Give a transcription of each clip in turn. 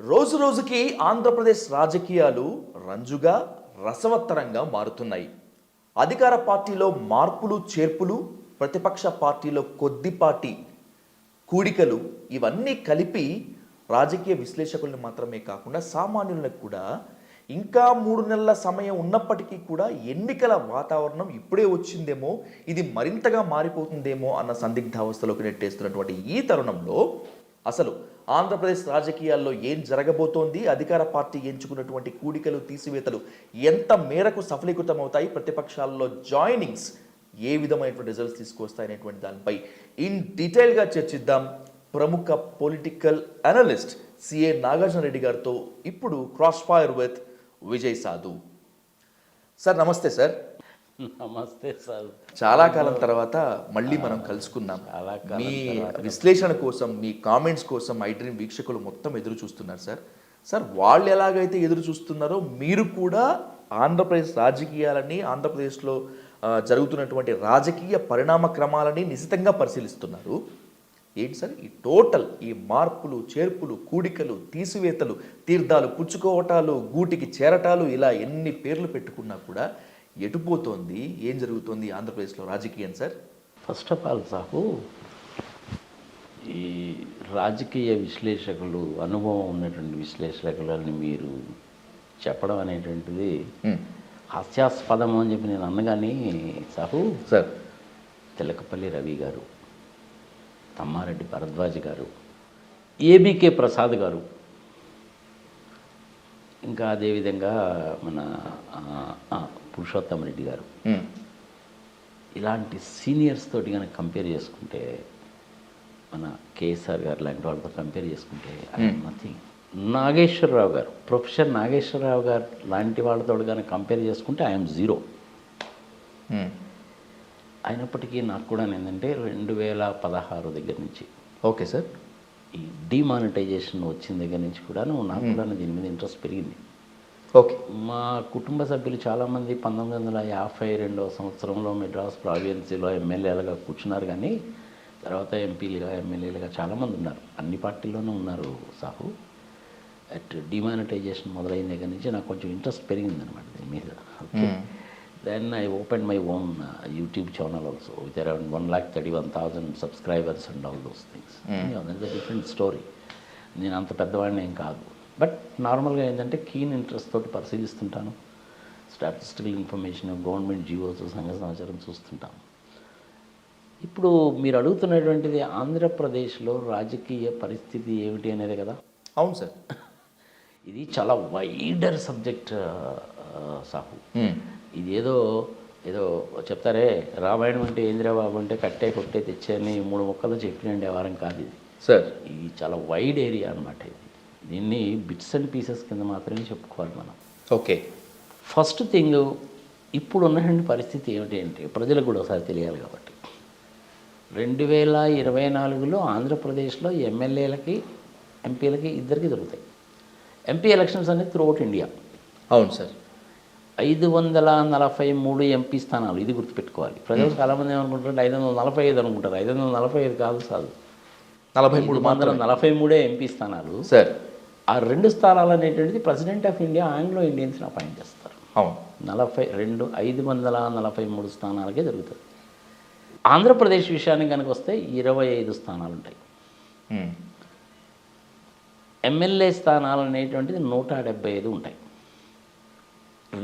రోజు రోజుకి ఆంధ్రప్రదేశ్ రాజకీయాలు రంజుగా రసవత్తరంగా మారుతున్నాయి. అధికార పార్టీలో మార్పులు చేర్పులు ప్రతిపక్ష పార్టీలో కొద్దిపాటి కూడికలు ఇవన్నీ కలిపి రాజకీయ విశ్లేషకులను మాత్రమే కాకుండా సామాన్యులకు కూడా ఇంకా మూడు నెలల సమయం ఉన్నప్పటికీ కూడా ఎన్నికల వాతావరణం ఇప్పుడే వచ్చిందేమో ఇది మరింతగా మారిపోతుందేమో అన్న సందిగ్ధావస్థలోకి నెట్టేస్తున్నటువంటి ఈ తరుణంలో అసలు ఆంధ్రప్రదేశ్ రాజకీయాల్లో ఏం జరగబోతోంది? అధికార పార్టీ ఎంచుకున్నటువంటి కూడికలు తీసివేతలు ఎంత మేరకు సఫలీకృతమవుతాయి? ప్రతిపక్షాల్లో జాయినింగ్స్ ఏ విధమైనటువంటి రిజల్ట్స్ తీసుకొస్తాయనేటువంటి దానిపై ఇన్ డీటెయిల్గా చర్చిద్దాం. ప్రముఖ political analyst C A Nagarjuna Reddy గారితో ఇప్పుడు క్రాస్ ఫైర్ విత్ విజయ్ సాధు. సార్ నమస్తే సార్. నమస్తే సార్. చాలా కాలం తర్వాత మళ్ళీ మనం కలుసుకున్నాం మీ విశ్లేషణ కోసం మీ కామెంట్స్ కోసం ఐ డ్రీమ్ వీక్షకులు మొత్తం ఎదురు చూస్తున్నారు సార్. సార్ వాళ్ళు ఎలాగైతే ఎదురు చూస్తున్నారో మీరు కూడా ఆంధ్రప్రదేశ్ రాజకీయాలని ఆంధ్రప్రదేశ్లో జరుగుతున్నటువంటి రాజకీయ పరిణామ క్రమాలని నిశితంగా పరిశీలిస్తున్నారు. ఏంటి సార్? ఈ టోటల్ ఈ మార్పులు చేర్పులు కూడికలు తీసివేతలు తీర్థాలు పుచ్చుకోవటాలు గూటికి చేరటాలు ఇలా ఎన్ని పేర్లు పెట్టుకున్నా కూడా ఎటుపోతోంది? ఏం జరుగుతోంది ఆంధ్రప్రదేశ్లో రాజకీయం sir? First of all Sahu ఈ రాజకీయ విశ్లేషకులు అనుభవం ఉన్నటువంటి విశ్లేషకులని మీరు చెప్పడం అనేటువంటిది హాస్యాస్పదం అని చెప్పి నేను అన్నగాని సాహు సార్. తిలకపల్లి రవి గారు తమ్మారెడ్డి భరద్వాజ్ గారు ఏబికే ప్రసాద్ గారు ఇంకా అదేవిధంగా మన పురుషోత్తమ రెడ్డి గారు. ఇలాంటి సీనియర్స్ తోటి కనుక కంపేర్ చేసుకుంటే మన కేఎస్ఆర్ గారు లాంటి వాళ్ళతో కంపేర్ చేసుకుంటే నథింగ్. నాగేశ్వరరావు గారు ప్రొఫెసర్ నాగేశ్వరరావు గారు లాంటి వాళ్ళతో కనుక కంపేర్ చేసుకుంటే ఐఎమ్ జీరో. అయినప్పటికీ నాకు కూడా ఏంటంటే రెండు వేల పదహారు దగ్గర నుంచి. Okay sir. ఈ డిమానిటైజేషన్ వచ్చిన దగ్గర నుంచి కూడాను నాకు కూడా దీని మీద ఇంట్రెస్ట్ పెరిగింది. ఓకే. మా కుటుంబ సభ్యులు చాలామంది పంతొమ్మిది వందల యాభై రెండవ సంవత్సరంలో మెడ్రాస్ ప్రావియన్సీలో ఎమ్మెల్యేలుగా కూర్చున్నారు కానీ తర్వాత ఎంపీలుగా ఎమ్మెల్యేలుగా చాలామంది ఉన్నారు. అన్ని పార్టీల్లోనూ ఉన్నారు సాహు. అట్ డిమానిటైజేషన్ మొదలైన దగ్గర నుంచి నాకు కొంచెం ఇంట్రెస్ట్ పెరిగింది అనమాట దీని మీద. Then I open my own YouTube channel also with around one lakh thirty one thousand subscribers and all those things that different story నేను అంత పెద్దవాడిని ఏం కాదు. బట్ నార్మల్గా ఏంటంటే కీన్ ఇంట్రెస్ట్ తోటి పరిశీలిస్తుంటాను. స్టాటిస్టికల్ ఇన్ఫర్మేషన్ గవర్నమెంట్ జీవోస్ సంఘ సమాచారం చూస్తుంటాను. ఇప్పుడు మీరు అడుగుతున్నటువంటిది ఆంధ్రప్రదేశ్లో రాజకీయ పరిస్థితి ఏమిటి అనేది కదా? అవును సార్. ఇది చాలా వైడర్ సబ్జెక్ట్ సాహు. మ్మ్. ఇది ఏదో ఏదో చెప్తారే రామాయణం అంటే ఏంద్రబాబు అంటే కట్టే కొట్టే తెచ్చని మూడు మొక్కలు చెప్పినండే వారం కాదు ఇది. సార్. ఇది చాలా వైడ్ ఏరియా అనమాట ఇది. దీన్ని బిట్స్ అండ్ పీసెస్ కింద మాత్రమే చెప్పుకోవాలి మనం. ఓకే. ఫస్ట్ థింగ్ ఇప్పుడు ఉన్నటువంటి పరిస్థితి ఏమిటి అంటే ప్రజలకు కూడా ఒకసారి తెలియాలి కాబట్టి. రెండు వేల ఇరవై నాలుగులో ఆంధ్రప్రదేశ్లో ఎమ్మెల్యేలకి ఎంపీలకి ఇద్దరికి దొరుకుతాయి ఎంపీ ఎలక్షన్స్ అనేది త్రూఅవుట్ ఇండియా అవును సార్. ఐదు వందల నలభై మూడు ఎంపీ స్థానాలు ఇది గుర్తుపెట్టుకోవాలి. ప్రజలు చాలామంది ఏమనుకుంటారంటే ఐదు వందల నలభై ఐదు అనుకుంటారు. ఐదు వందల నలభై ఐదు కాదు కాదు నలభై మూడు వందల నలభై మూడే ఎంపీ స్థానాలు. సార్. ఆ రెండు స్థానాలు అనేటువంటిది ప్రెసిడెంట్ ఆఫ్ ఇండియా ఆంగ్లో ఇండియన్స్ని అపాయింట్ చేస్తారు. అవును. నలభై రెండు ఐదు వందల నలభై మూడు స్థానాలకే జరుగుతుంది. ఆంధ్రప్రదేశ్ విషయానికి కనుక వస్తే ఇరవై ఐదు స్థానాలు ఉంటాయి. మ్మ్. ఎమ్మెల్యే స్థానాలు అనేటువంటిది నూట డెబ్బై ఐదు ఉంటాయి.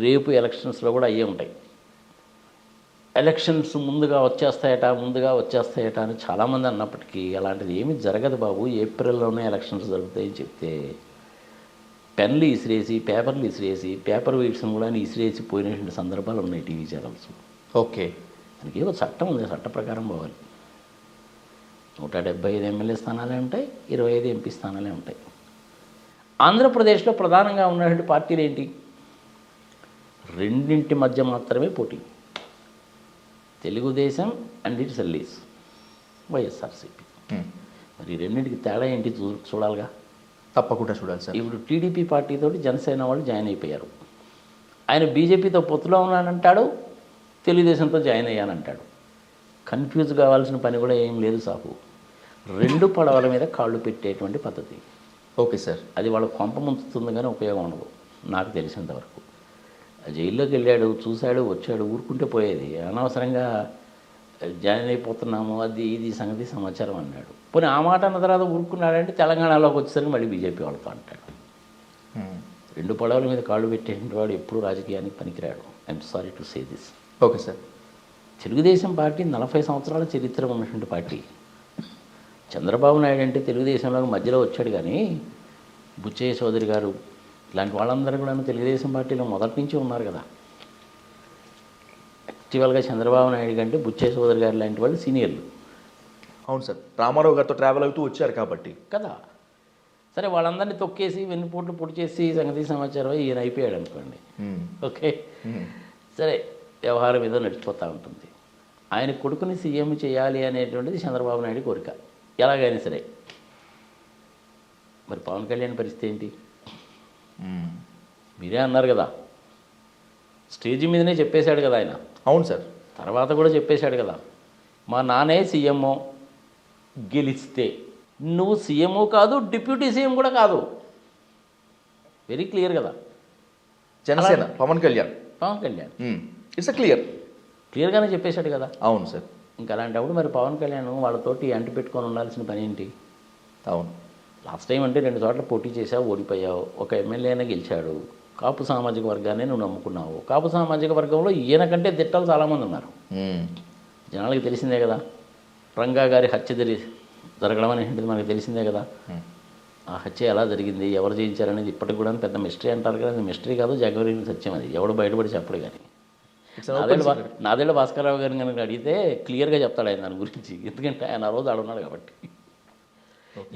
రేపు ఎలక్షన్స్లో కూడా అయ్యే ఉంటాయి. ఎలక్షన్స్ ముందుగా వచ్చేస్తాయట ముందుగా వచ్చేస్తాయట అని చాలామంది అన్నప్పటికీ అలాంటిది ఏమీ జరగదు బాబు. ఏప్రిల్లోనే ఎలక్షన్స్ జరుగుతాయని చెప్తే పెన్లు ఇసిరేసి పేపర్లు ఇసిరేసి పేపర్ వెయిట్స్ని కూడా ఇసిరేసి పోయినటువంటి సందర్భాలు ఉన్నాయి టీవీ ఛానల్స్. ఓకే. దానికి ఏదో చట్టం ఉంది చట్ట ప్రకారం పోవాలి. నూట డెబ్బై ఐదు ఎమ్మెల్యే స్థానాలే ఉంటాయి ఇరవై ఐదు ఎంపీ స్థానాలే ఉంటాయి. ఆంధ్రప్రదేశ్లో ప్రధానంగా ఉన్నటువంటి పార్టీలు ఏంటి? రెండింటి మధ్య మాత్రమే పోటీ. Telugudesam and its allies YSRCP. మరి రెండింటికి తేడా ఏంటి చూ చూడాలిగా? తప్పకుండా చూడాలి సార్. ఇప్పుడు టీడీపీ పార్టీతోటి జనసేన వాళ్ళు జాయిన్ అయిపోయారు. ఆయన బీజేపీతో పొత్తులో ఉన్నానంటాడు తెలుగుదేశంతో జాయిన్ అయ్యానంటాడు. కన్ఫ్యూజ్ కావాల్సిన పని కూడా ఏం లేదు సాకు. రెండు పడవల మీద కాళ్ళు పెట్టేటువంటి పద్ధతి. Okay sir. అది వాళ్ళ కొంప ముంచుతుంది కానీ ఉపయోగం ఉండదు నాకు తెలిసినంతవరకు జైల్లోకి వెళ్ళాడు చూశాడు వచ్చాడు ఊరుకుంటే పోయేది. అనవసరంగా జాయిన్ అయిపోతున్నాము అది ఇది సంగతి సమాచారం అన్నాడు. పోనీ ఆ మాట అన్న తర్వాత ఊరుకున్నాడంటే తెలంగాణలోకి వచ్చేసరికి మళ్ళీ బీజేపీ వాళ్ళతో అంటాడు మ్మ్. రెండు పడవల మీద కాళ్ళు పెట్టేటువంటి వాడు ఎప్పుడు రాజకీయానికి పనికిరాడు. I'm sorry to say this okay sir Telugudesam party నలభై సంవత్సరాల చరిత్ర ఉన్నటువంటి పార్టీ. చంద్రబాబు నాయుడు అంటే తెలుగుదేశంలోకి మధ్యలో వచ్చాడు కానీ బుచ్చయ్య చౌదరి గారు ఇలాంటి వాళ్ళందరూ కూడా తెలుగుదేశం పార్టీలో మొదటి నుంచి ఉన్నారు కదా. యాక్చువల్గా చంద్రబాబు నాయుడు కంటే బుచ్చయ్య చౌదరి గారు లాంటి వాళ్ళు సీనియర్లు. అవును సార్. రామారావు గారితో ట్రావెల్ అవుతూ వచ్చారు కాబట్టి. కదా? సరే వాళ్ళందరినీ తొక్కేసి వెన్నుపోట్లు పొడి చేసి సంగతి సమాచారం ఈయన అయిపోయాడు అనుకోండి. ఓకే. సరే వ్యవహారం ఏదో నడిచిపోతూ ఉంటుంది. ఆయన కొడుకుని సీఎం చేయాలి అనేటువంటిది చంద్రబాబు నాయుడు కోరిక. ఎలాగైనా సరే. మరి పవన్ కళ్యాణ్ పరిస్థితి ఏంటి. మీరే అన్నారు కదా. స్టేజ్ మీదనే చెప్పేశాడు కదా ఆయన. అవును సార్. తర్వాత కూడా చెప్పేశాడు కదా. మా నాన్నే సీఎంఓ గెలిస్తే. నువ్వు సీఎంఓ కాదు డిప్యూటీ సీఎం కూడా కాదు. వెరీ క్లియర్ కదా. జనసేన పవన్ కళ్యాణ్. పవన్ కళ్యాణ్. ఇట్స్ క్లియర్ క్లియర్గానే చెప్పేశాడు కదా. అవును సార్. ఇంకా అలాంటప్పుడు మరి పవన్ కళ్యాణ్ వాళ్ళతోటి అంటి పెట్టుకొని ఉండాల్సిన పని ఏంటి? అవును. లాస్ట్ టైం అంటే రెండు చోట్ల పోటీ చేసావు ఓడిపోయావు. ఒక ఎమ్మెల్యేనే గెలిచాడు. కాపు సామాజిక వర్గాన్ని నువ్వు నమ్ముకున్నావు. కాపు సామాజిక వర్గంలో ఈయన కంటే దిట్టలు చాలామంది ఉన్నారు. మ్మ్. జనాలకి తెలిసిందే కదా. రంగా గారి హత్య జరి జరగడం అనేటువంటిది మనకు తెలిసిందే కదా. ఆ హత్య ఎలా జరిగింది ఎవరు చేయించారనేది ఇప్పటికి కూడా పెద్ద మిస్టరీ అంటారు కదా. మిస్టరీ కాదు జగవరి సత్యం అది. ఎవడు బయటపడి చెప్పడు కానీ. నాదేళ్ళ నాదేళ్ళ భాస్కరరావు గారిని కనుక అడిగితే క్లియర్గా చెప్తాడు ఆయన దాని గురించి. ఎందుకంటే ఆయన ఆ రోజు ఆడున్నాడు కాబట్టి.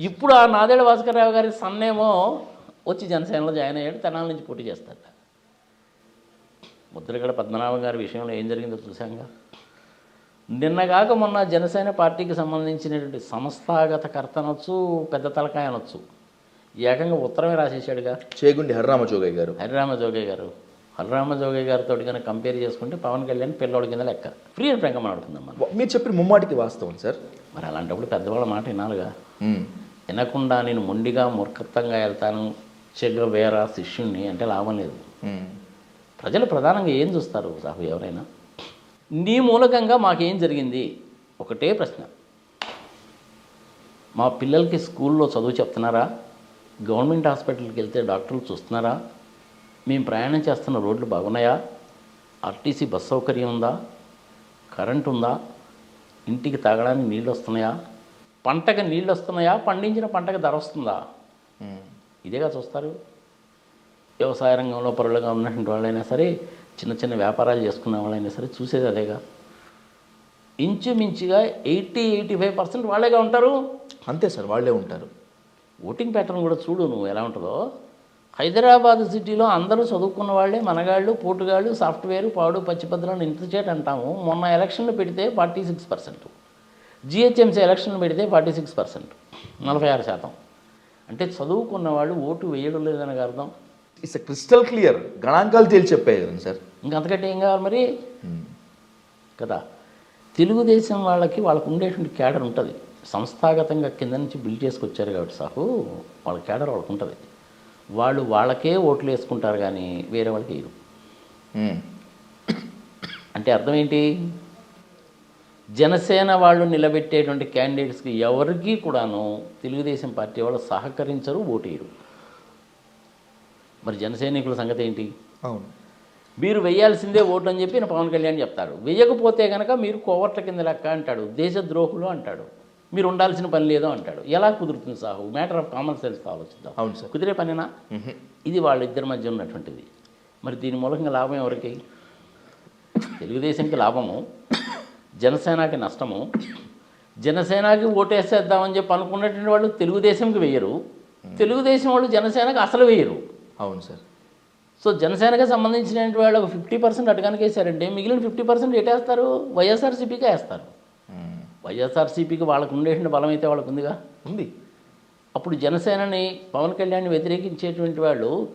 ఇప్పుడు ఆ నాదేళ్ళ భాస్కరరావు గారి సన్నేమో వచ్చి జనసేనలో జాయిన్ అయ్యాడు తెనాల నుంచి పోటీ చేస్తాడు. ముద్రగడ పద్మనాభం గారి విషయంలో ఏం జరిగిందో చూసాంగా నిన్నగాక మొన్న జనసేన పార్టీకి సంబంధించినటువంటి సంస్థాగత కర్త అనొచ్చు పెద్ద తలకాయ అనొచ్చు ఏకంగా ఉత్తరమే రాసేసాడుగా చేగుండి హరిరామ జోగయ్య గారు. హరిరామ జోగయ్య గారు. హరిరామ జోగయ్య గారితో కనుక కంపేర్ చేసుకుంటే పవన్ కళ్యాణ్ పిల్లోడి కింద లెక్క. ఫ్రీ అండ్ ఫ్రాంక్గా మాట్లాడుకుందాం మనం. మీరు చెప్పిన ముమ్మాటికి వాస్తవం సార్. మరి అలాంటప్పుడు పెద్దవాళ్ళ మాట వినాలిగా. వినకుండా నేను మొండిగా మూర్ఖత్వంగా వెళ్తాను చెగ వేర శిష్యుణ్ణి అంటే లాభం లేదు. ప్రజలు ప్రధానంగా ఏం చూస్తారు? సాహు ఎవరైనా? నీ మూలకంగా మాకేం జరిగింది? ఒకటే ప్రశ్న. మా పిల్లలకి స్కూల్లో చదువు చెప్తున్నారా? గవర్నమెంట్ హాస్పిటల్కి వెళ్తే డాక్టర్లు చూస్తున్నారా? మేము ప్రయాణం చేస్తున్న రోడ్లు బాగున్నాయా? ఆర్టీసీ బస్ సౌకర్యం ఉందా? కరెంట్ ఉందా? ఇంటికి తాగడానికి నీళ్ళు వస్తున్నాయా పంటకు నీళ్ళు వస్తున్నాయా పండించిన పంటకు ధర వస్తుందా. ఇదేగా చూస్తారు. వ్యవసాయ రంగంలో పరులుగా ఉన్నటువంటి వాళ్ళైనా సరే చిన్న చిన్న వ్యాపారాలు చేసుకున్న వాళ్ళైనా సరే చూసేది అదేగా. ఇంచుమించుగా ఎయిటీ ఎయిటీ ఫైవ్ పర్సెంట్ వాళ్ళేగా ఉంటారు? అంతే సార్ వాళ్ళే ఉంటారు. ఓటింగ్ ప్యాటర్న్ కూడా చూడు నువ్వు ఎలా ఉంటుందో. హైదరాబాద్ సిటీలో అందరూ చదువుకున్న వాళ్ళే మనగాళ్ళు పోటుగాళ్ళు సాఫ్ట్వేర్ పాడు పచ్చిపత్రాలు ఇంతచేట అంటాము. మొన్న ఎలక్షన్లు పెడితే ఫార్టీ సిక్స్ పర్సెంట్. జిహెచ్ఎంసీ ఎలక్షన్లు పెడితే ఫార్టీ సిక్స్ పర్సెంట్. నలభై ఆరు శాతం. అంటే చదువుకున్న వాళ్ళు ఓటు వేయడం లేదని అర్థం. ఇట్స్ క్రిస్టల్ క్లియర్ గణాంకాలు తేల్చి చెప్పాయి కదండి సార్. ఇంకంతకంటే ఏం కావాలి మరి. కదా. తెలుగుదేశం వాళ్ళకి వాళ్ళకు ఉండేటువంటి క్యాడర్ ఉంటుంది. సంస్థాగతంగా కింద నుంచి బిల్డ్ చేసుకొచ్చారు కాబట్టి సాకు వాళ్ళ క్యాడర్ వాళ్ళకు ఉంటుంది. వాళ్ళు వాళ్ళకే ఓట్లు వేసుకుంటారు కానీ వేరే వాళ్ళకి వేయరు. అంటే అర్థం ఏంటి? జనసేన వాళ్ళు నిలబెట్టేటువంటి క్యాండిడేట్స్కి ఎవరికి కూడాను తెలుగుదేశం పార్టీ వాళ్ళు సహకరించరు ఓటేయరు. మరి జనసైనికుల సంగతి ఏంటి? అవును. మీరు వేయాల్సిందే ఓటు అని చెప్పి పవన్ కళ్యాణ్ చెప్తాడు. వేయకపోతే కనుక మీరు కోవర్ట్ల కింద లెక్క అంటాడు దేశద్రోహులు అంటాడు మీరు ఉండాల్సిన పని లేదో అంటాడు. ఎలా కుదురుతుంది Sahu? Matter of common sense ఆలోచిద్దాం. అవును సార్. కుదిరే పనేనా. ఇది వాళ్ళిద్దరి మధ్య ఉన్నటువంటిది. మరి దీని మూలంగా లాభం ఎవరికి? తెలుగుదేశంకి లాభము జనసేనకి నష్టము. జనసేనకి ఓటేసేద్దామని చెప్పి అనుకున్నటువంటి వాళ్ళు తెలుగుదేశంకి వేయరు తెలుగుదేశం వాళ్ళు జనసేనకి అసలు వేయరు అవును సార్. సో జనసేనకి సంబంధించిన వాళ్ళు ఒక ఫిఫ్టీ పర్సెంట్ అటుకనక వేసారంటే మిగిలిన ఫిఫ్టీ పర్సెంట్ ఎటేస్తారు? వైఎస్ఆర్సీపీకే వేస్తారు. వైఎస్ఆర్సీపీకి వాళ్ళకు ఉండేటువంటి బలం అయితే వాళ్ళకు ఉందిగా? ఉంది. అప్పుడు జనసేనని పవన్ కళ్యాణ్ వ్యతిరేకించేటువంటి వాళ్ళు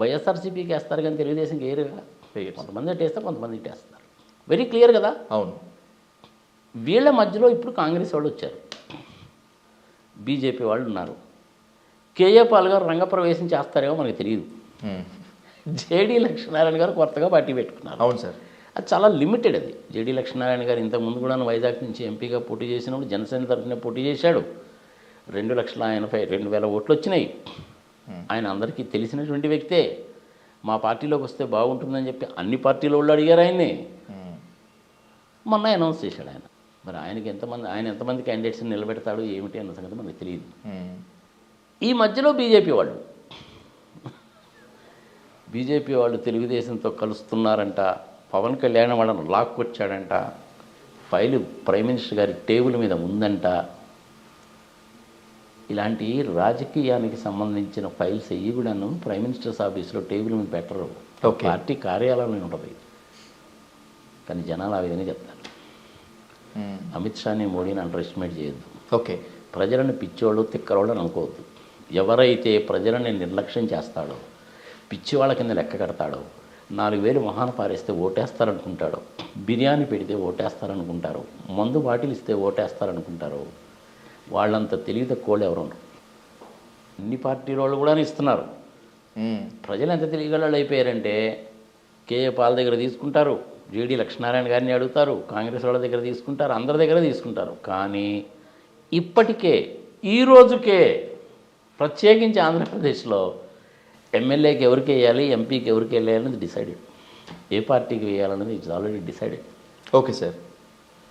వైఎస్ఆర్సీపీకి వేస్తారు కానీ తెలుగుదేశంకి వేయరుగా? వేయరు. కొంతమంది అటేస్తారు కొంతమంది ఇటేస్తారు. వెరీ క్లియర్ కదా? అవును. వీళ్ళ మధ్యలో ఇప్పుడు కాంగ్రెస్ వాళ్ళు వచ్చారు. బీజేపీ వాళ్ళు ఉన్నారు. కేఏ పాల్ గారు రంగప్రవేశం చేస్తారేమో మనకు తెలియదు. జేడీ లక్ష్మీనారాయణ గారు కొత్తగా పార్టీ పెట్టుకున్నారు. అవును సార్. అది చాలా లిమిటెడ్ అది. జేడీ లక్ష్మీనారాయణ గారు ఇంతకుముందు కూడా వైజాగ్ నుంచి ఎంపీగా పోటీ చేసినప్పుడు జనసేన తరఫున పోటీ చేశాడు. రెండు లక్షల ఎనభై రెండు వేల ఓట్లు వచ్చినాయి. ఆయన అందరికీ తెలిసినటువంటి వ్యక్తే. మా పార్టీలోకి వస్తే బాగుంటుందని చెప్పి అన్ని పార్టీల వాళ్ళు అడిగారు ఆయన్ని. మొన్న అనౌన్స్ చేశాడు ఆయన. మరి ఆయనకి ఎంతమంది ఆయన ఎంతమంది క్యాండిడేట్స్ని నిలబెడతాడు ఏమిటి అన్న సంగతి మనకు తెలియదు. ఈ మధ్యలో బీజేపీ వాళ్ళు బీజేపీ వాళ్ళు తెలుగుదేశంతో కలుస్తున్నారంట. పవన్ కళ్యాణ్ వాళ్ళని లాక్కొచ్చాడంట ఫైలు ప్రైమ్ మినిస్టర్ గారి టేబుల్ మీద ఉందంట. ఇలాంటి రాజకీయానికి సంబంధించిన ఫైల్స్ అయ్యి కూడాను ప్రైమ్ మినిస్టర్స్ ఆఫీస్లో టేబుల్ మీద పెట్టరు. పార్టీ కార్యాలయంలో ఉంటుంది. కానీ జనాలు ఆ విధంగా చెప్తారు. అమిత్ షాని మోడీని అండర్ ఎస్టిమేట్ చేయొద్దు. ఓకే. ప్రజలను పిచ్చోళ్ళు తిక్కరోళ్ళు అని అనుకోవద్దు. ఎవరైతే ప్రజలని నిర్లక్ష్యం చేస్తాడో పిచ్చివాళ్ళ కింద లెక్క కడతాడో నాలుగు వేలు మొహాన పారేస్తే ఓటేస్తారనుకుంటాడో బిర్యానీ పెడితే ఓటేస్తారనుకుంటారు మందు బాటిల్ ఇస్తే ఓటేస్తారనుకుంటారు వాళ్ళంత తెలివి తక్కువ ఎవరు ఉండరు. అన్ని పార్టీ వాళ్ళు కూడా ఇస్తున్నారు. ప్రజలు ఎంత తెలియగలళ్ళు అయిపోయారంటే కేఏ పాల్ దగ్గర తీసుకుంటారు జేడీ లక్ష్మీనారాయణ గారిని అడుగుతారు కాంగ్రెస్ వాళ్ళ దగ్గర తీసుకుంటారు అందరి దగ్గర తీసుకుంటారు కానీ ఇప్పటికే ఈ రోజుకే ప్రత్యేకించి ఆంధ్రప్రదేశ్లో ఎమ్మెల్యేకి ఎవరికి వేయాలి ఎంపీకి ఎవరికి వేయాలనేది డిసైడెడ్ ఏ పార్టీకి వేయాలనేది it's already decided okay sir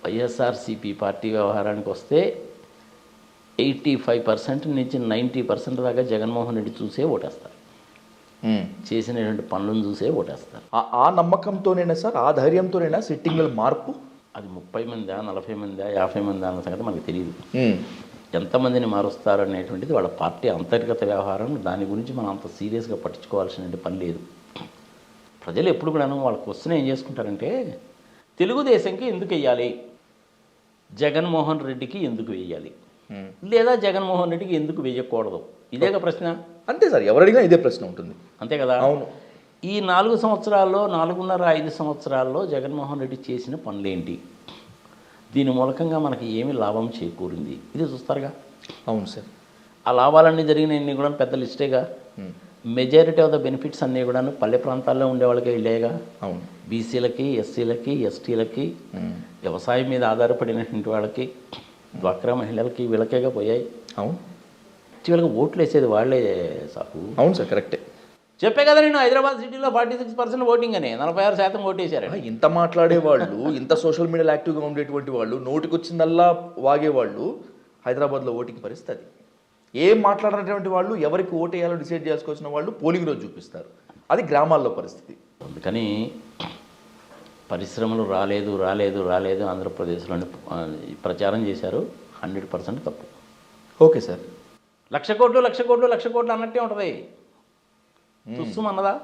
YSRCP party వ్యవహారానికి వస్తే ఎయిటీ ఫైవ్ పర్సెంట్ నుంచి నైంటీ పర్సెంట్ దాకా జగన్మోహన్ రెడ్డి చూసే ఓటేస్తారు. మ్మ్. చేసినటువంటి పనులను చూసే ఓటేస్తారు. ఆ- నమ్మకంతోనేనా సార్ ఆ ధైర్యంతోనేనా సిట్టింగ్ల మార్పు? అది ముప్పై మందా నలభై మందా యాభై మందా అన్న సంగతి మనకు తెలియదు మ్మ్. ఎంతమందిని మారుస్తారు అనేటువంటిది వాళ్ళ పార్టీ అంతర్గత వ్యవహారం. దాని గురించి మనం అంత సీరియస్గా పట్టించుకోవాల్సిన పని లేదు. ప్రజలు ఎప్పుడు కూడాను వాళ్ళ క్వశ్చన్ ఏం చేసుకుంటారంటే తెలుగుదేశంకి ఎందుకు వెయ్యాలి? జగన్మోహన్ రెడ్డికి ఎందుకు వెయ్యాలి. లేదా జగన్మోహన్ రెడ్డికి ఎందుకు వెయ్యకూడదు? ఇదేగా ప్రశ్న. అంతే సార్ ఎవరు అడిగినా ఇదే ప్రశ్న ఉంటుంది. అంతే కదా? అవును. ఈ నాలుగు సంవత్సరాల్లో నాలుగున్నర ఐదు సంవత్సరాల్లో జగన్మోహన్ రెడ్డి చేసిన పనులేంటి? దీని మూలకంగా మనకి ఏమి లాభం చేకూరింది? ఇది చూస్తారుగా? అవును సార్. ఆ లాభాలన్నీ జరిగినవన్నీ కూడా పెద్ద లిస్టేగా. మెజారిటీ ఆఫ్ ద బెనిఫిట్స్ అన్నీ కూడా పల్లె ప్రాంతాల్లో ఉండే వాళ్ళకి వెళ్ళేగా అవును బీసీలకి ఎస్సీలకి ఎస్టీలకి. వ్యవసాయం మీద ఆధారపడినటువంటి వాళ్ళకి డ్వాక్రా మహిళలకి వీళ్ళకేగా పోయాయి? అవును. చివరికి ఓట్లు వేసేది వాళ్ళే సాకు. అవును సార్ కరెక్టే. చెప్పే కదా నేను హైదరాబాద్ సిటీలో ఫార్టీ సిక్స్ పర్సెంట్ ఓటింగ్ అని. నలభై ఆరు శాతం ఓటేశారండి ఆ, ఇంత మాట్లాడే వాళ్ళు ఇంత సోషల్ మీడియాలో యాక్టివ్గా ఉండేటువంటి వాళ్ళు నోటికి వచ్చిందల్లా వాగేవాళ్ళు హైదరాబాద్లో ఓటింగ్ పరిస్థితి. ఏం మాట్లాడినటువంటి వాళ్ళు ఎవరికి ఓటు వేయాలో డిసైడ్ చేసుకోవాల్సిన వాళ్ళు పోలింగ్ రోజు చూపిస్తారు. అది గ్రామాల్లో పరిస్థితి. అందుకని పరిశ్రమలు రాలేదు రాలేదు రాలేదు ఆంధ్రప్రదేశ్లోని ప్రచారం చేశారు. హండ్రెడ్ పర్సెంట్ తప్పు. Okay sir. లక్ష కోట్లు లక్ష కోట్లు లక్ష కోట్లు అన్నట్టే ఉంటుంది. తుస్సుం అన్నదా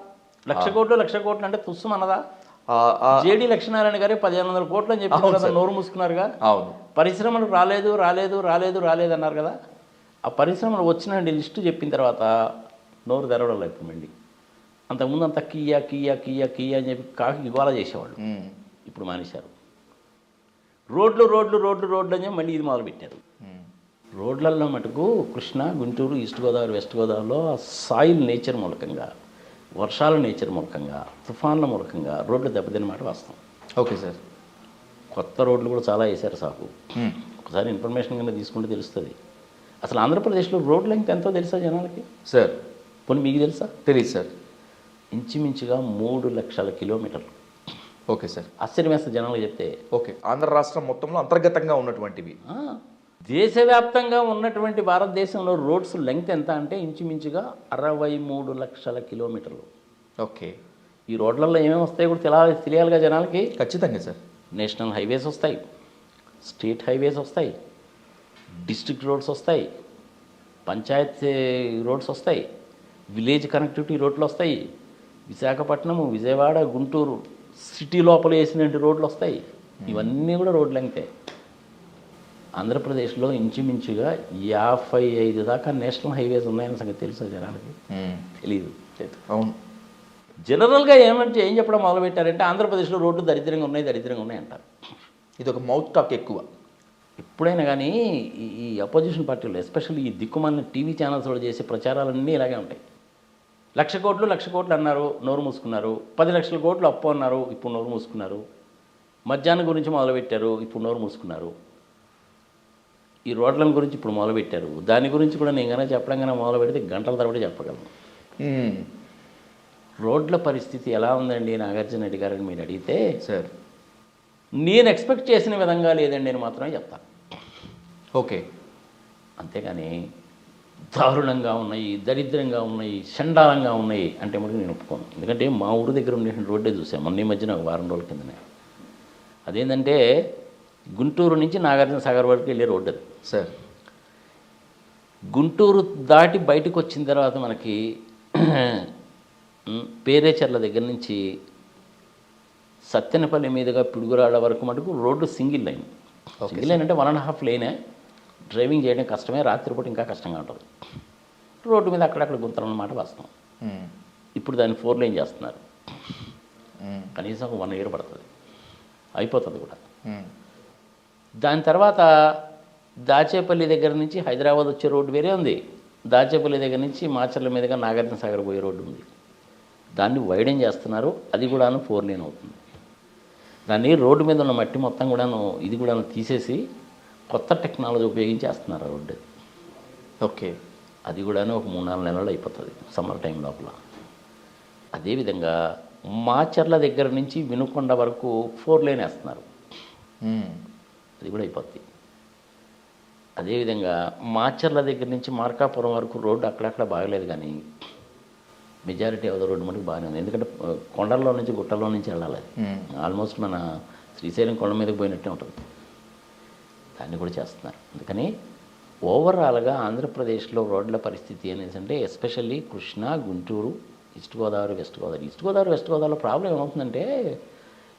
లక్ష కోట్లు లక్ష కోట్లు అంటే తుస్సుం అన్నదా జేడి లక్ష్మీనారాయణ గారే పదిహేను వందల కోట్లు అని చెప్పి కదా. నోరు మూసుకున్నారుగా? అవును. పరిశ్రమలు రాలేదు రాలేదు రాలేదు రాలేదు అన్నారు కదా. ఆ పరిశ్రమలు వచ్చిన లిస్టు చెప్పిన తర్వాత నోరు తెరవడం మళ్ళీ. అంతకుముందు అంతా కియా కియా కియా కియా అని చెప్పి కాకి ఇవాళ చేసేవాళ్ళు. ఇప్పుడు మానేశారు. రోడ్లు రోడ్లు రోడ్లు రోడ్లు అని చెప్పి మళ్ళీ ఇది మొదలుపెట్టారు. మ్మ్. రోడ్లలో మటుకు కృష్ణా గుంటూరు ఈస్ట్ గోదావరి వెస్ట్ గోదావరిలో సాయిల్ నేచర్ మూలకంగా వర్షాల నేచర్ మూలకంగా తుఫాన్ల మూలకంగా రోడ్లు దెబ్బతిన్నమాట వాస్తవం. Okay sir. కొత్త రోడ్లు కూడా చాలా వేశారు సాకు. ఒకసారి ఇన్ఫర్మేషన్ కింద తీసుకుంటే తెలుస్తుంది. అసలు ఆంధ్రప్రదేశ్లో రోడ్ లెంగ్త్ ఎంతో తెలుసా జనాలకి? సార్. పోనీ మీకు తెలుసా? తెలియదు సార్. ఇంచుమించుగా మూడు లక్షల కిలోమీటర్లు. Okay sir. ఆశ్చర్యమేస్త జనాలకు చెప్తే. ఓకే. ఆంధ్ర రాష్ట్రం మొత్తంలో అంతర్గతంగా ఉన్నటువంటివి. దేశవ్యాప్తంగా ఉన్నటువంటి భారతదేశంలో రోడ్స్ లెంగ్త్ ఎంత అంటే ఇంచుమించుగా అరవై మూడు లక్షల కిలోమీటర్లు. ఓకే. ఈ రోడ్లలో ఏమేమి వస్తాయో కూడా తెలియాలి తెలియాలిగా జనాలకి? ఖచ్చితంగా సార్. నేషనల్ హైవేస్ వస్తాయి స్టేట్ హైవేస్ వస్తాయి డిస్ట్రిక్ట్ రోడ్స్ వస్తాయి పంచాయత్ రోడ్స్ వస్తాయి విలేజ్ కనెక్టివిటీ రోడ్లు వస్తాయి విశాఖపట్నము విజయవాడ గుంటూరు సిటీ లోపల వేసినటువంటి రోడ్లు వస్తాయి. ఇవన్నీ కూడా రోడ్లు అంతే ఆంధ్రప్రదేశ్లో ఇంచుమించుగా యాభై ఐదు దాకా నేషనల్ హైవేస్ ఉన్నాయన్న సంగతి తెలుసా జనాలకి. తెలియదు అవును. జనరల్గా ఏమంటే ఏం చెప్పడం మొదలుపెట్టారంటే ఆంధ్రప్రదేశ్లో రోడ్లు దరిద్రంగా ఉన్నాయి దరిద్రంగా ఉన్నాయి అంటారు. ఇది ఒక మౌత్ టాక్ ఎక్కువ. ఎప్పుడైనా కానీ ఈ ఈ అపోజిషన్ పార్టీలు ఎస్పెషల్లీ ఈ దిక్కుమాలిన టీవీ ఛానల్స్ వాళ్ళు చేసే ప్రచారాలన్నీ ఇలాగే ఉంటాయి. లక్ష కోట్లు లక్ష కోట్లు అన్నారు నోరు మూసుకున్నారు. పది లక్షల కోట్లు అప్పు అన్నారు ఇప్పుడు నోరు మూసుకున్నారు. మధ్యాహ్నం గురించి మొదలుపెట్టారు ఇప్పుడు నోరు మూసుకున్నారు. ఈ రోడ్ల గురించి ఇప్పుడు మొదలుపెట్టారు. దాని గురించి కూడా నేను కనుక చెప్పడం కనుక మొదలు పెడితే గంటల తరబడి చెప్పగలను. రోడ్ల పరిస్థితి ఎలా ఉందండి నాగార్జున రెడ్డి గారని మీరు అడిగితే సార్. నేను ఎక్స్పెక్ట్ చేసిన విధంగా లేదండి అని మాత్రమే చెప్తాను ఓకే. అంతేగాని దారుణంగా ఉన్నాయి దరిద్రంగా ఉన్నాయి చండాలంగా ఉన్నాయి అంటే మటుకు నేను ఒప్పుకోను. ఎందుకంటే మా ఊరు దగ్గర ఉండేటువంటి రోడ్డే చూసాను మొన్న ఈ మధ్యన ఒక వారం రోజుల కిందనే. అదేంటంటే గుంటూరు నుంచి నాగార్జున సాగర్ వరకు వెళ్ళే రోడ్డు అది. సార్. గుంటూరు దాటి బయటకు వచ్చిన తర్వాత మనకి పేరేచర్ల దగ్గర నుంచి సత్తెనపల్లి మీదుగా పిడుగురాళ్ళ వరకు మటుకు road single line. Single line అంటే వన్ అండ్ హాఫ్ లైనే డ్రైవింగ్ చేయడం కష్టమే రాత్రిపూట ఇంకా కష్టంగా ఉంటుంది. రోడ్డు మీద అక్కడక్కడ గుంతలు అన్నమాట వాస్తవం. ఇప్పుడు దాన్ని ఫోర్ లైన్ చేస్తున్నారు. కనీసం ఒక వన్ ఇయర్ పడుతుంది. అయిపోతుంది కూడా. దాని తర్వాత దాచేపల్లి దగ్గర నుంచి హైదరాబాద్ వచ్చే రోడ్డు వేరే ఉంది. దాచేపల్లి దగ్గర నుంచి మాచర్ల మీదుగా నాగార్జున సాగర్ పోయే రోడ్డు ఉంది. దాన్ని వైడెన్ చేస్తున్నారు. అది కూడాను ఫోర్ లేన్ అవుతుంది. దాన్ని రోడ్డు మీద ఉన్న మట్టి మొత్తం కూడాను ఇది కూడాను తీసేసి కొత్త టెక్నాలజీ ఉపయోగించి చేస్తున్నారు ఆ రోడ్డు. ఓకే. అది కూడాను ఒక మూడు నాలుగు నెలలు అయిపోతుంది సమ్మర్ టైం లోపల. అదేవిధంగా మాచర్ల దగ్గర నుంచి వినుకొండ వరకు ఫోర్ లేన్ వేస్తున్నారు. అది కూడా అయిపోద్ది అదేవిధంగా మాచర్ల దగ్గర నుంచి మార్కాపురం వరకు రోడ్డు అక్కడక్కడ బాగలేదు కానీ మెజారిటీ ద రోడ్డు మనకు బాగానే ఉంది. ఎందుకంటే కొండల్లో నుంచి గుట్టల్లో నుంచి వెళ్ళాలి. ఆల్మోస్ట్ మన శ్రీశైలం కొండ మీదకి పోయినట్టే ఉంటుంది. దాన్ని కూడా చేస్తున్నారు. అందుకని ఓవరాల్గా ఆంధ్రప్రదేశ్లో రోడ్ల పరిస్థితి అనేసి అంటే especially Krishna Guntur east Godavari west Godavari. East Godavari west గోదావరిలో ప్రాబ్లం ఏమవుతుందంటే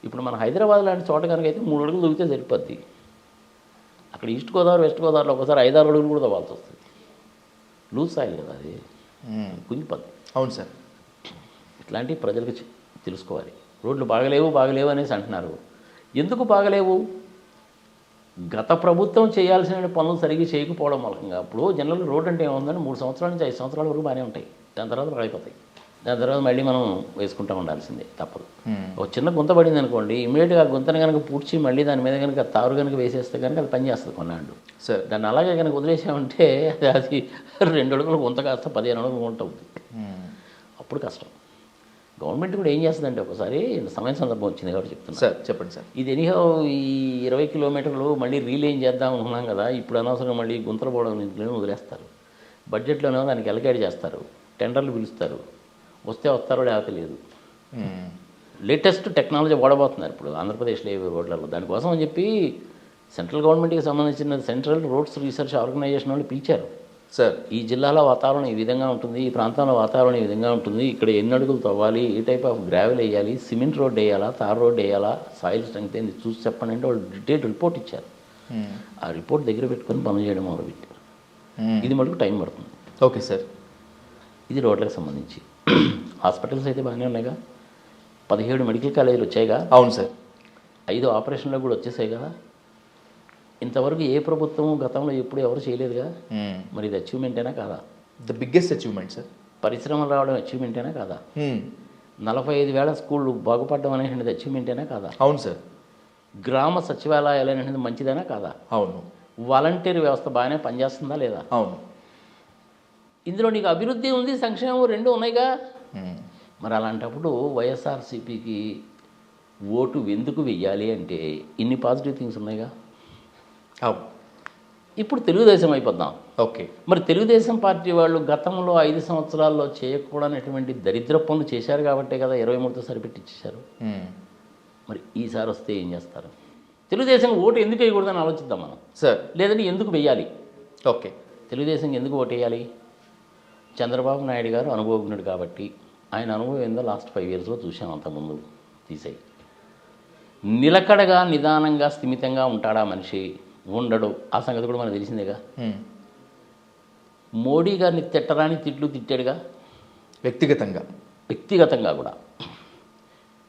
ఇప్పుడు మన హైదరాబాద్ లాంటి చోట కనుక అయితే మూడు అడుగులు దూకితే సరిపోద్ది. అక్కడ ఈస్ట్ గోదావరి వెస్ట్ గోదావరిలో ఒకసారి ఐదారు అడుగులు కూడా తవ్వాల్సి వస్తుంది. లూజ్ సాయిల్ కదా అది. కుంగిపోద్ది అవును సార్. ఇట్లాంటివి ప్రజలకు తెలుసుకోవాలి. రోడ్లు బాగలేవు బాగలేవు అనేసి అంటున్నారు. ఎందుకు బాగలేవు? గత ప్రభుత్వం చేయాల్సిన పనులు సరిగ్గా చేయకపోవడం మూలకంగా ఇప్పుడు జనరల్ రోడ్ అంటే ఏముందంటే మూడు సంవత్సరాల నుంచి ఐదు సంవత్సరాల వరకు బాగానే ఉంటాయి. దాని తర్వాత పడిపోతాయి దాని తర్వాత మళ్ళీ మనం వేసుకుంటూ ఉండాల్సిందే తప్పదు. ఒక చిన్న గుంత పడింది అనుకోండి ఇమీడియట్గా ఆ గుంతను కనుక పూడ్చి మళ్ళీ దాని మీద కనుక తారు కనుక వేసేస్తే కనుక అది పనిచేస్తుంది కొన్నాళ్ళు. సార్. దాన్ని అలాగే కనుక వదిలేసామంటే అది అది రెండు అడుగులు గుంత కాస్త పదిహేను అడుగులు గుంట అవుతుంది. అప్పుడు కష్టం. గవర్నమెంట్ కూడా ఏం చేస్తుందంటే ఒకసారి సమయ సందర్భం వచ్చింది కాబట్టి చెప్తున్నా. సార్ చెప్పండి సార్. ఇది ఎనీహో ఈ ఇరవై కిలోమీటర్లు మళ్ళీ రీలేం చేద్దాం అనుకున్నాం కదా ఇప్పుడు అనవసరంగా మళ్ళీ గుంతలు పోవడం వదిలేస్తారు. బడ్జెట్లోనేమో దానికి ఎలకేట్ చేస్తారు టెండర్లు పిలుస్తారు. వస్తే వస్తారో లేకపోతే లేదు. లేటెస్ట్ టెక్నాలజీ వాడబోతున్నారు ఇప్పుడు ఆంధ్రప్రదేశ్లో ఏవి రోడ్లలో. దానికోసం అని చెప్పి సెంట్రల్ గవర్నమెంట్కి సంబంధించిన సెంట్రల్ రోడ్స్ రీసెర్చ్ ఆర్గనైజేషన్ వాళ్ళు పిలిచారు. సార్. ఈ జిల్లాలో వాతావరణం ఈ విధంగా ఉంటుంది ఈ ప్రాంతంలో వాతావరణం ఈ విధంగా ఉంటుంది ఇక్కడ ఎన్ని అడుగులు తవ్వాలి ఏ టైప్ ఆఫ్ గ్రావెల్ వేయాలి సిమెంట్ రోడ్ వేయాలా తార్ రోడ్ వేయాలా సాయిల్ స్ట్రెంగ్త్ ఏంది చూసి చెప్పండి అంటే వాళ్ళు డీటెయిల్ రిపోర్ట్ ఇచ్చారు. ఆ రిపోర్ట్ దగ్గర పెట్టుకొని పనులు చేయడం మొదలుపెట్టారు. ఇది మటుకు టైం పడుతుంది. Okay sir. ఇది రోడ్లకు సంబంధించి. హాస్పిటల్స్ అయితే బాగానే ఉన్నాయిగా. పదిహేడు మెడికల్ కాలేజీలు వచ్చాయిగా. అవును సార్. ఐదు ఆపరేషన్లు కూడా వచ్చేసాయి కదా ఇంతవరకు ఏ ప్రభుత్వం గతంలో ఎప్పుడు ఎవరు చేయలేదుగా. మరి ఇది అచీవ్మెంటేనా కాదా? ద బిగ్గెస్ట్ అచీవ్మెంట్ సార్ పరిశ్రమలు రావడం అచీవ్మెంటేనా కాదా. నలభై ఐదు వేల స్కూళ్ళు బాగుపడడం అనేటువంటిది అచీవ్మెంటేనా కాదా? అవును సార్ గ్రామ సచివాలయాలు అనేటువంటిది మంచిదేనా కాదా? అవును. వాలంటీర్ వ్యవస్థ బాగానే పనిచేస్తుందా లేదా? అవును. ఇందులో నీకు అభివృద్ధి ఉంది సంక్షేమం రెండు ఉన్నాయిగా. మరి అలాంటప్పుడు వైఎస్ఆర్సీపీకి ఓటు ఎందుకు వెయ్యాలి అంటే ఇన్ని పాజిటివ్ థింగ్స్ ఉన్నాయిగా? ఇప్పుడు తెలుగుదేశం అయిపోద్దాం. ఓకే. మరి తెలుగుదేశం పార్టీ వాళ్ళు గతంలో ఐదు సంవత్సరాల్లో చేయకూడనటువంటి దరిద్ర పనులు చేశారు కాబట్టే కదా ఇరవై మూడుతో సరిపెట్టించేశారు. మరి ఈసారి వస్తే ఏం చేస్తారు? తెలుగుదేశం ఓటు ఎందుకు వేయకూడదని ఆలోచిద్దాం మనం. సార్. లేదంటే ఎందుకు వెయ్యాలి? ఓకే. తెలుగుదేశం ఎందుకు ఓటు వేయాలి? చంద్రబాబు నాయుడు గారు అనుభవజ్ఞుడు కాబట్టి ఆయన అనుభవం ఏందో లాస్ట్ ఫైవ్ ఇయర్స్లో చూసాం అంతకుముందు తీసేయి. నిలకడగా నిదానంగా స్థిమితంగా ఉంటాడా మనిషి? ఉండడు. ఆ సంగతి కూడా మనకు తెలిసిందేగా. మోడీ గారిని తిట్టరాని తిట్లు తిట్టాడుగా? వ్యక్తిగతంగా. వ్యక్తిగతంగా కూడా.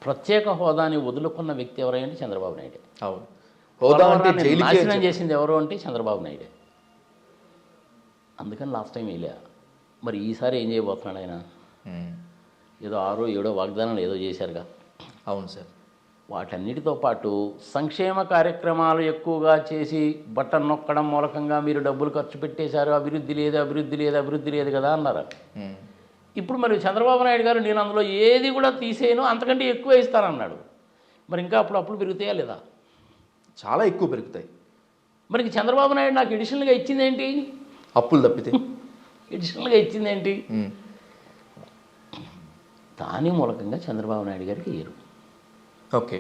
ప్రత్యేక హోదాని వదులుకున్న వ్యక్తి ఎవరైనా చంద్రబాబు నాయుడు. అవును. హోదా నాశనం. చేసింది ఎవరు అంటే చంద్రబాబు నాయుడే. అందుకని లాస్ట్ టైం వేయలే మరి ఈసారి ఏం చేయబోతున్నాడు ఆయన. ఏదో ఆరో ఏడో వాగ్దానాలు ఏదో చేశారుగా. అవును సార్. వాటన్నిటితో పాటు సంక్షేమ కార్యక్రమాలు ఎక్కువగా చేసి బట్టన్ నొక్కడం మూలకంగా మీరు డబ్బులు ఖర్చు పెట్టేశారు అభివృద్ధి లేదు అభివృద్ధి లేదు అభివృద్ధి లేదు కదా అన్నారు. ఇప్పుడు మరి చంద్రబాబు నాయుడు గారు నేను అందులో ఏది కూడా తీసేయను అంతకంటే ఎక్కువ ఇస్తానన్నాడు. మరి ఇంకా అప్పుడు అప్పుడు పెరుగుతాయా లేదా? చాలా ఎక్కువ పెరుగుతాయి. మరి చంద్రబాబు నాయుడు నాకు ఎడిషనల్గా ఇచ్చింది ఏంటి అప్పులు తప్పితే. ఎడిషనల్గా ఇచ్చింది ఏంటి ఉమ్. దాని మూలకంగా చంద్రబాబు నాయుడు గారికి ఇయ్యరు ఓకే.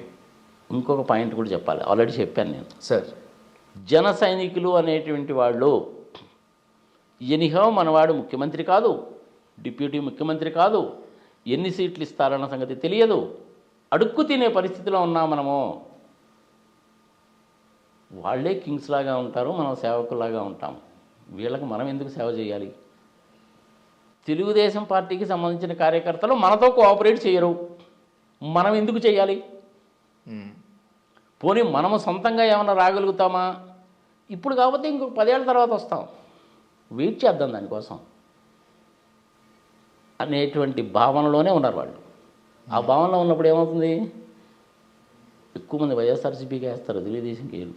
ఇంకొక పాయింట్ కూడా చెప్పాలి. ఆల్రెడీ చెప్పాను నేను. సార్. జన సైనికులు అనేటువంటి వాళ్ళు ఎనిహో మనవాడు ముఖ్యమంత్రి కాదు డిప్యూటీ ముఖ్యమంత్రి కాదు ఎన్ని సీట్లు ఇస్తారన్న సంగతి తెలియదు. అడుక్కు తినే పరిస్థితిలో ఉన్నాం మనము. వాళ్ళే కింగ్స్ లాగా ఉంటారు మనం సేవకులాగా ఉంటాం. వీళ్ళకి మనం ఎందుకు సేవ చేయాలి? తెలుగుదేశం పార్టీకి సంబంధించిన కార్యకర్తలు మనతో కోఆపరేట్ చేయరు. మనం ఎందుకు చేయాలి. పోనీ మనము సొంతంగా ఏమైనా రాగలుగుతామా? ఇప్పుడు కాకపోతే ఇంకొక పదేళ్ళ తర్వాత వస్తాం. వెయిట్ చేద్దాం దానికోసం. అనేటువంటి భావనలోనే ఉన్నారు వాళ్ళు. ఆ భావనలో ఉన్నప్పుడు ఏమవుతుంది? ఎక్కువ మంది వైఎస్ఆర్సీపీకి వేస్తారు తెలుగుదేశంకి వేయరు.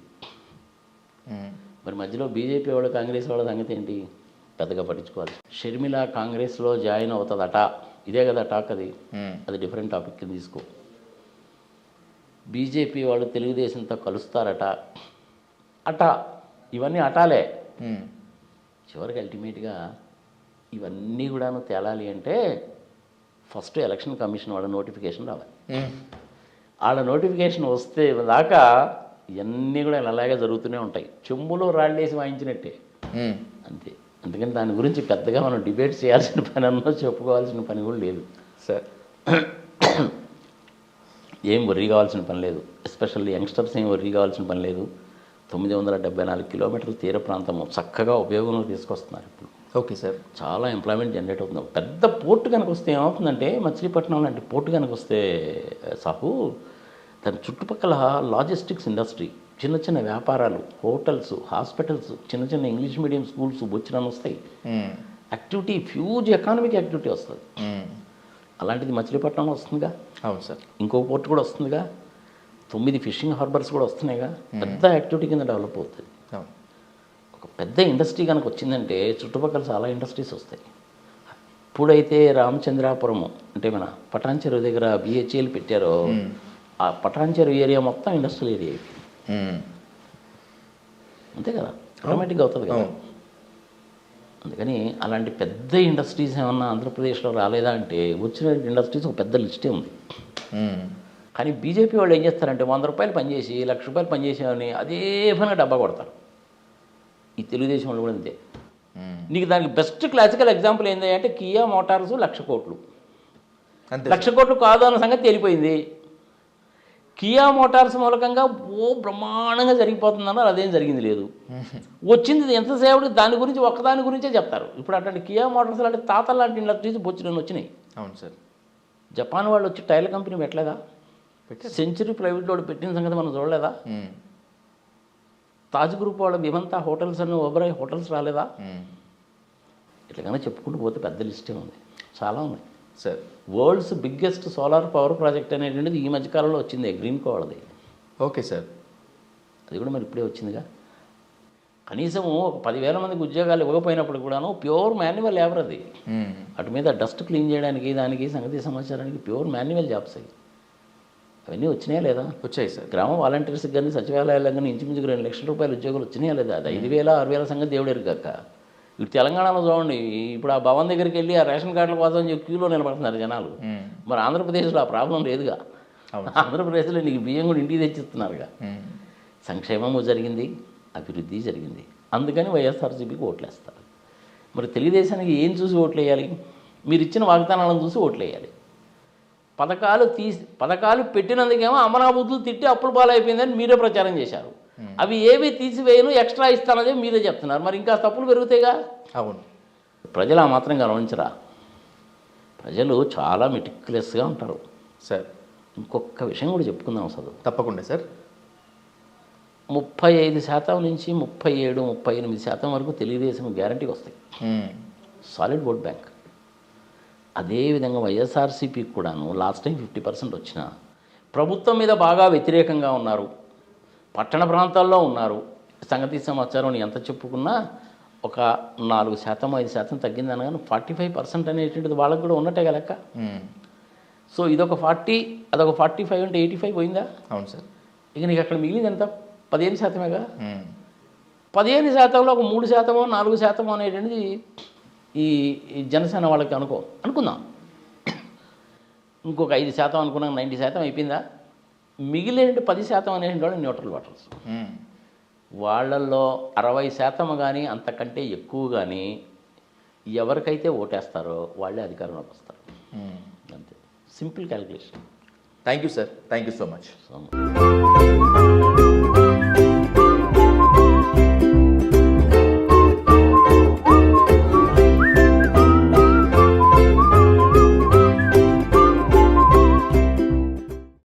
మరి మధ్యలో బీజేపీ వాళ్ళు కాంగ్రెస్ వాళ్ళ సంగతి ఏంటి? పెద్దగా పట్టించుకోవాలి. షర్మిల కాంగ్రెస్లో జాయిన్ అవుతుందట. ఇదే కదా టాక్ అది. అది డిఫరెంట్ టాపిక్ కింద తీసుకో. బీజేపీ వాళ్ళు తెలుగుదేశంతో కలుస్తారట. అట. ఇవన్నీ అటాలే. చివరికి అల్టిమేట్గా ఇవన్నీ కూడాను తేలాలి అంటే ఫస్ట్ ఎలక్షన్ కమిషన్ వాళ్ళ నోటిఫికేషన్ రావాలి. వాళ్ళ నోటిఫికేషన్ వస్తే దాకా ఇవన్నీ కూడా అలాగే జరుగుతూనే ఉంటాయి. చెంబులో రాళ్ళేసి వాయించినట్టే. అంతే. అందుకని దాని గురించి పెద్దగా మనం డిబేట్ చేయాల్సిన పని అన్నో చెప్పుకోవాల్సిన పని కూడా లేదు. సార్. ఏం వర్రీ కావాల్సిన పని లేదు. ఎస్పెషల్లీ యంగ్స్టర్స్ ఏం వర్రీ కావాల్సిన పని లేదు. తొమ్మిది వందల డెబ్బై నాలుగు కిలోమీటర్ల తీర ప్రాంతము చక్కగా ఉపయోగంలో తీసుకొస్తున్నారు ఇప్పుడు. Okay sir. చాలా ఎంప్లాయ్మెంట్ జనరేట్ అవుతుంది. పెద్ద పోర్టు కనుక వస్తే ఏమవుతుందంటే మచిలీపట్నం లాంటి పోర్టు కనుక వస్తే సాహు దాని చుట్టుపక్కల లాజిస్టిక్స్ ఇండస్ట్రీ చిన్న చిన్న వ్యాపారాలు హోటల్స్ హాస్పిటల్స్ చిన్న చిన్న ఇంగ్లీష్ మీడియం స్కూల్స్ బొచ్చినని వస్తాయి. యాక్టివిటీ ఫ్యూజ్ ఎకానమిక్ యాక్టివిటీ వస్తుంది. అలాంటిది మచిలీపట్నంలో వస్తుందిగా. అవును సార్. ఇంకో పోర్ట్ కూడా వస్తుందిగా. తొమ్మిది ఫిషింగ్ హార్బర్స్ కూడా వస్తున్నాయిగా. పెద్ద యాక్టివిటీ కింద డెవలప్ అవుతుంది ఒక పెద్ద ఇండస్ట్రీ కనుక వచ్చిందంటే చుట్టుపక్కల చాలా ఇండస్ట్రీస్ వస్తాయి. ఇప్పుడైతే రామచంద్రాపురము అంటే మన పటాన్ చెరువు దగ్గర బిహెచ్ఎల్ పెట్టారో ఆ పటాన్ చెరువు ఏరియా మొత్తం ఇండస్ట్రియల్ ఏరియా అయిపోయింది. అంతే కదా? ఆటోమేటిక్గా అవుతుంది కదా? అందుకని అలాంటి పెద్ద ఇండస్ట్రీస్ ఏమన్నా ఆంధ్రప్రదేశ్లో రాలేదా అంటే వచ్చిన ఇండస్ట్రీస్ ఒక పెద్ద లిస్టే ఉంది. కానీ బీజేపీ వాళ్ళు ఏం చేస్తారంటే వంద రూపాయలు పనిచేసి లక్ష రూపాయలు పనిచేసామని అదే పనిగా డబ్బా కొడతారు. ఈ తెలుగుదేశం వాళ్ళు కూడా అంతే. నీకు దానికి బెస్ట్ క్లాసికల్ ఎగ్జాంపుల్ ఏంటి అంటే కియా మోటార్స్ లక్ష కోట్లు. లక్ష కోట్లు కాదు అన్న సంగతి తేలిపోయింది. కియా మోటార్స్ మూలకంగా ఓ బ్రహ్మాండంగా జరిగిపోతుందన్నారు అదేం జరిగింది లేదు. వచ్చింది ఎంతసేపు దాని గురించి ఒక్కదాని గురించే చెప్తారు. ఇప్పుడు అట్లాంటి కియా మోటార్స్ లాంటి తాతల లాంటి ఇండస్ట్రీస్ బొచ్చిన వచ్చినాయి. అవును సార్. జపాన్ వాళ్ళు వచ్చి టైర్ కంపెనీ పెట్టలేదా? సెంచరీ ప్రైవేట్ వాళ్ళు పెట్టిన సంగతి మనం చూడలేదా. తాజ్ గ్రూప్ వాళ్ళ విమంతా హోటల్స్ అని ఓబరాయ్ హోటల్స్ రాలేదా. ఇట్లాగనే చెప్పుకుంటూ పోతే పెద్ద లిస్టే ఉంది. చాలా ఉన్నాయి. Sir world's biggest solar power project అనేటువంటిది ఈ మధ్యకాలంలో వచ్చింది గ్రీన్ కోవాలది ఓకే సార్ అది కూడా మరి ఇప్పుడే వచ్చిందిగా. కనీసం ఒక పదివేల మందికి ఉద్యోగాలు ఇవ్వకపోయినప్పుడు కూడాను ప్యూర్ మాన్యువల్ లేబర్ అది. ఉమ్. అటు మీద డస్ట్ క్లీన్ చేయడానికి దానికి సంగతి సమాచారానికి ప్యూర్ మాన్యువల్ జాబ్స్ అవి. అవన్నీ వచ్చినాయా లేదా? వచ్చాయి సార్ గ్రామ వాలంటీర్స్కి కానీ సచివాలయాలకు కానీ ఇంచుమించుకు రెండు లక్షల రూపాయల ఉద్యోగాలు వచ్చినాయా లేదా? అది ఐదు వేల ఆరు వేల సంగతి దేవుడు ఎరుగాక. ఇటు తెలంగాణలో చూడండి ఇప్పుడు ఆ భవన్ దగ్గరికి వెళ్ళి ఆ రేషన్ కార్డుల కోసం చెప్పి క్యూలో నిలబడుతున్నారు జనాలు. మరి ఆంధ్రప్రదేశ్లో ఆ ప్రాబ్లం లేదుగా. ఆంధ్రప్రదేశ్లో నీకు బియ్యం కూడా ఇంటికి తెచ్చిస్తున్నారుగా. సంక్షేమము జరిగింది అభివృద్ధి జరిగింది. అందుకని వైఎస్ఆర్సీపీకి ఓట్లేస్తారు. మరి తెలుగుదేశానికి ఏం చూసి ఓట్లు వేయాలి మీరు ఇచ్చిన వాగ్దానాలను చూసి ఓట్లు వేయాలి పథకాలు తీసి పథకాలు పెట్టినందుకేమో అమరాబుద్ధులు తిట్టి అప్పుల పాలైపోయిందని మీరే ప్రచారం చేశారు. అవి ఏవి తీసివేయను ఎక్స్ట్రా ఇస్తానదే మీరే చెప్తున్నారు. మరి ఇంకా తప్పులు పెరుగుతాయిగా? అవును. ప్రజలు ఆ మాత్రం గమనించరా? ప్రజలు చాలా మెటిక్యులస్గా ఉంటారు. సార్. ఇంకొక విషయం కూడా చెప్పుకుందాం అసలు తప్పకుండా సార్. ముప్పై ఐదు శాతం నుంచి ముప్పై ఏడు ముప్పై ఎనిమిది శాతం వరకు తెలుగుదేశం గ్యారంటీకి వస్తాయి. సాలిడ్ ఓట్ బ్యాంక్ అదేవిధంగా వైఎస్ఆర్సీపీకి కూడాను లాస్ట్ టైం ఫిఫ్టీ పర్సెంట్ వచ్చిన ప్రభుత్వం మీద బాగా వ్యతిరేకంగా ఉన్నారు. పట్టణ ప్రాంతాల్లో ఉన్నారు. సంగతి సమాచారం ఎంత చెప్పుకున్నా ఒక నాలుగు శాతం ఐదు శాతం తగ్గింది అనగానే ఫార్టీ ఫైవ్ పర్సెంట్ అనేటువంటిది వాళ్ళకి కూడా ఉన్నట్టే కలక్క సో ఇదొక ఫార్టీ అదొక ఫార్టీ ఫైవ్ అంటే ఎయిటీ ఫైవ్ పోయిందా? అవును సార్. ఇక నీకు అక్కడ మిగిలింది ఎంత? పదిహేను శాతమేగా? పదిహేను శాతంలో ఒక మూడు శాతమో నాలుగు శాతమో అనేటువంటిది ఈ ఈ జనసేన వాళ్ళకి అనుకో అనుకుందాం. ఇంకొక ఐదు శాతం అనుకున్నాం నైంటీ శాతం అయిపోయిందా? మిగిలిన పది శాతం అనేటువంటి వాళ్ళు న్యూట్రల్ వాటర్స్. వాళ్ళల్లో అరవై శాతం కానీ అంతకంటే ఎక్కువ కానీ ఎవరికైతే ఓటేస్తారో వాళ్ళే అధికారంలోకి వస్తారు. అంతే. Simple calculation. Thank you sir. Thank you so much. So